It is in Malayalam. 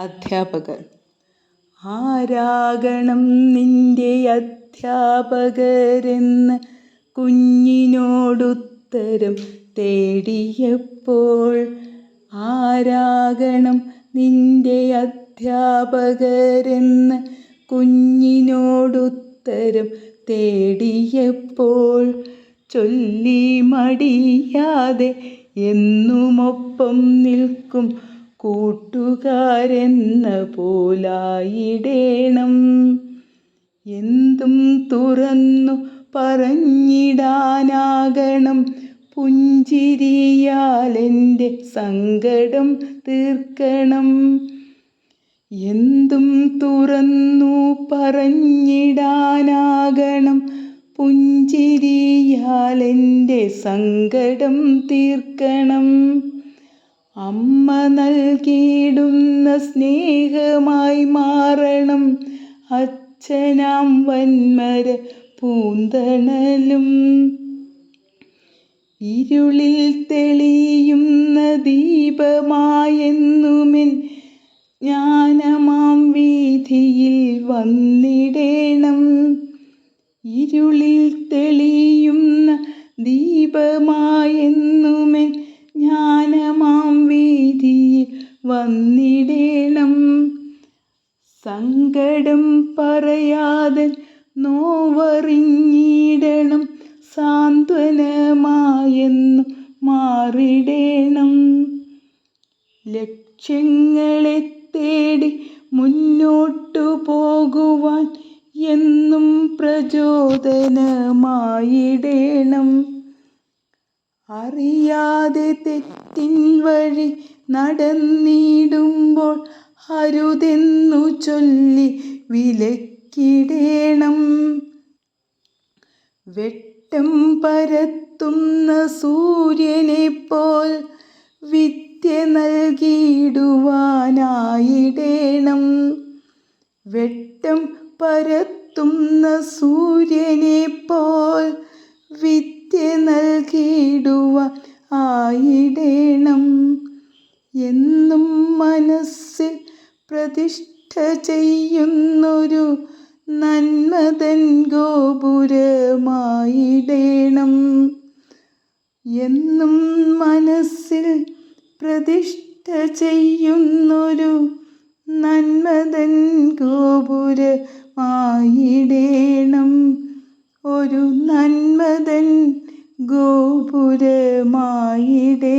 അധ്യാപകർ ആരാകണം നിന്റെ അധ്യാപകരെന്ന് കുഞ്ഞിനോടുത്തരം തേടിയപ്പോൾ? ആരാകണം നിന്റെ അധ്യാപകരെന്ന് കുഞ്ഞിനോടുത്തരം തേടിയപ്പോൾ? ചൊല്ലി മടിയാതെ എന്നുമൊപ്പം നിൽക്കും കൂട്ടുകാരെന്ന പോലായിടേണം. എന്തും തുറന്നു പറഞ്ഞിടാനാകണം. പുഞ്ചിരിയാലെന്റെ സങ്കടം തീർക്കണം. എന്തും തുറന്നു പറഞ്ഞിടാനാകണം. പുഞ്ചിരിയാലെന്റെ സങ്കടം തീർക്കണം. അമ്മ നൽകിയിടുന്ന സ്നേഹമായി മാറണം. അച്ഛനാം വന്മര പൂന്തണലും. ഇരുളിൽ തെളിയുന്ന ദീപമായെന്നുമിൻ ജ്ഞാനമാം വീതിയിൽ വന്നിടേണം. ഇരുളിൽ തെളിയുന്ന ദീപമായെന്നുമെൻ വന്നിടേണം സങ്കടം പറയാതെ നോവറിഞ്ഞിടണം സാന്ത്വനമായെന്നു മാറിടേണം. ലക്ഷ്യങ്ങളെ തേടി മുന്നോട്ടു പോകുവാൻ എന്നും പ്രചോദനമായിടേണം. അറിയാതെ തെറ്റിൻ വഴി നടന്നിടുമ്പോൾ അരുതെന്നു ചൊല്ലി വിലക്കിടേണം. വെട്ടം പരത്തുന്ന സൂര്യനെ പോൽ വിദ്യ നൽകിയിടുവാനായിടേണം. വെട്ടം പരത്തുന്ന സൂര്യനെ പോൽ വിദ്യ നൽകിയിടുവാൻ ആയിടേണം എന്നും മനസ്സിൽ പ്രതിഷ്ഠ ചെയ്യുന്നൊരു നന്മതൻ ഗോപുരമായിടേണം. എന്നും മനസ്സിൽ പ്രതിഷ്ഠ ചെയ്യുന്നൊരു നന്മതൻ ഗോപുരമായിടേണം. ഒരു നന്മതൻ ഗോപുരമായിടേണം